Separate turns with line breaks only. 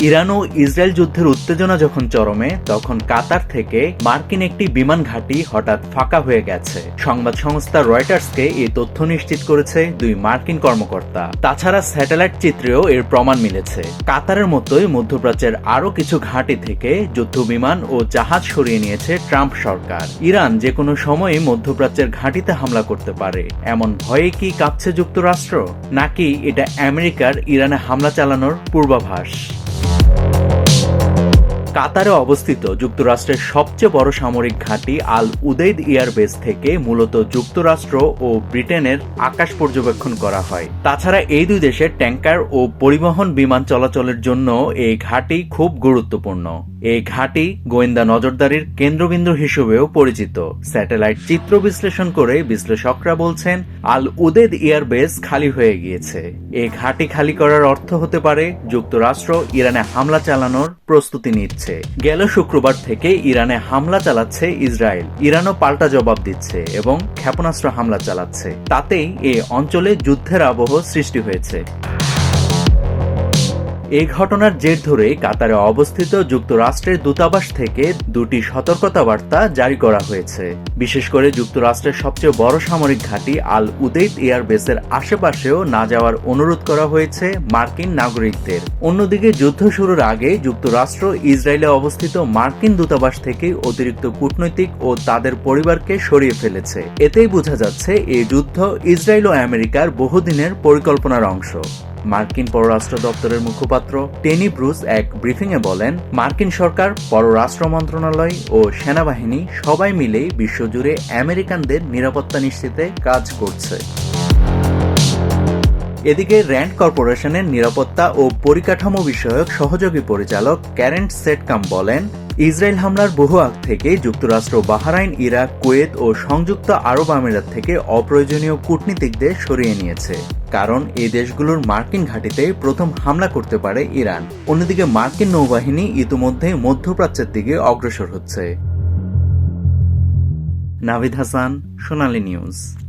Iran ও Israel যুদ্ধের উত্তেজনা যখন চরমে, তখন কাতার থেকে মার্কিন একটি বিমান ঘাঁটি হঠাৎ ফাঁকা হয়ে গেছে। সংবাদ সংস্থা রয়টার্সকে এই তথ্য নিশ্চিত করেছে দুই মার্কিন কর্মকর্তা। তাছাড়া স্যাটেলাইট চিত্রেও এর প্রমাণ মিলেছে। কাতারের মতোই মধ্যপ্রাচ্যের আরও কিছু ঘাঁটি থেকে যুদ্ধ বিমান ও জাহাজ সরিয়ে নিয়েছে ট্রাম্প সরকার। ইরান যে কোনো সময়ে মধ্যপ্রাচ্যের ঘাঁটিতে হামলা করতে পারে। এমন ভয়ে কি কাঁপছে যুক্তরাষ্ট্র? নাকি এটা আমেরিকার ইরানে হামলা চালানোর পূর্বাভাস? কাতারে অবস্থিত যুক্তরাষ্ট্রের সবচেয়ে বড় সামরিক ঘাঁটি আল উদেইদ এয়ারবেস থেকে মূলত যুক্তরাষ্ট্র ও ব্রিটেনের আকাশ পর্যবেক্ষণ করা হয়। তাছাড়া এই দুই দেশের ট্যাঙ্কার ও পরিবহন বিমান চলাচলের জন্য এই ঘাঁটি খুব গুরুত্বপূর্ণ। এই ঘাঁটি গোয়েন্দা নজরদারির কেন্দ্রবিন্দু হিসেবেও পরিচিত। স্যাটেলাইট চিত্র বিশ্লেষণ করে বিশ্লেষকরা বলছেন, আল উদেদ এয়ারবেস খালি হয়ে গিয়েছে। এই ঘাঁটি খালি করার অর্থ হতে পারে, যুক্তরাষ্ট্র ইরানে হামলা চালানোর প্রস্তুতি নিচ্ছে। গেল শুক্রবার থেকে ইরানে হামলা চালাচ্ছে ইসরায়েল। ইরানও পাল্টা জবাব দিচ্ছে এবং ক্ষেপণাস্ত্র হামলা চালাচ্ছে। তাতেই এ অঞ্চলে যুদ্ধের আবহ সৃষ্টি হয়েছে। এই ঘটনার জের ধরে কাতারে অবস্থিত যুক্তরাষ্ট্রের দূতাবাস থেকে দুটি সতর্কতা বার্তা জারি করা হয়েছে। বিশেষ করে যুক্তরাষ্ট্রের সবচেয়ে বড় সামরিক ঘাঁটি আল উদেইদ এয়ারবেসের আশেপাশেও না যাওয়ার অনুরোধ করা হয়েছে মার্কিন নাগরিকদের। অন্যদিকে যুদ্ধ শুরুর আগে যুক্তরাষ্ট্র ইসরায়েলে অবস্থিত মার্কিন দূতাবাস থেকে অতিরিক্ত কূটনৈতিক ও তাদের পরিবারকে সরিয়ে ফেলেছে। এতেই বোঝা যাচ্ছে এই যুদ্ধ ইসরায়েল ও আমেরিকার বহুদিনের পরিকল্পনার অংশ। মার্কিন পররাষ্ট্র দপ্তরের মুখপাত্র টেনি ব্রুস এক ব্রিফিংয়ে বলেন, মার্কিন সরকার, পররাষ্ট্র মন্ত্রণালয় ও সেনাবাহিনী সবাই মিলেই বিশ্বজুড়ে আমেরিকানদের নিরাপত্তা নিশ্চিতে কাজ করছে। এদিকে র্যান্ড কর্পোরেশনের নিরাপত্তা ও পরিকাঠামো বিষয়ক সহযোগী পরিচালক ক্যারেন্ট সেটকাম বলেন ইসরায়েল হামলার বহু আগ থেকে যুক্তরাষ্ট্র, বাহারাইন, ইরাক, কুয়েত ও সংযুক্ত আরব আমিরাত থেকে অপ্রয়োজনীয় কূটনীতিকদের সরিয়ে নিয়েছে। কারণ এই দেশগুলোর মার্কিন ঘাঁটিতে প্রথম হামলা করতে পারে ইরান। অন্যদিকে, মার্কিন নৌবাহিনী ইতিমধ্যে মধ্যপ্রাচ্যের দিকে অগ্রসর হচ্ছে। নাভিদ হাসান, সোনালী নিউজ।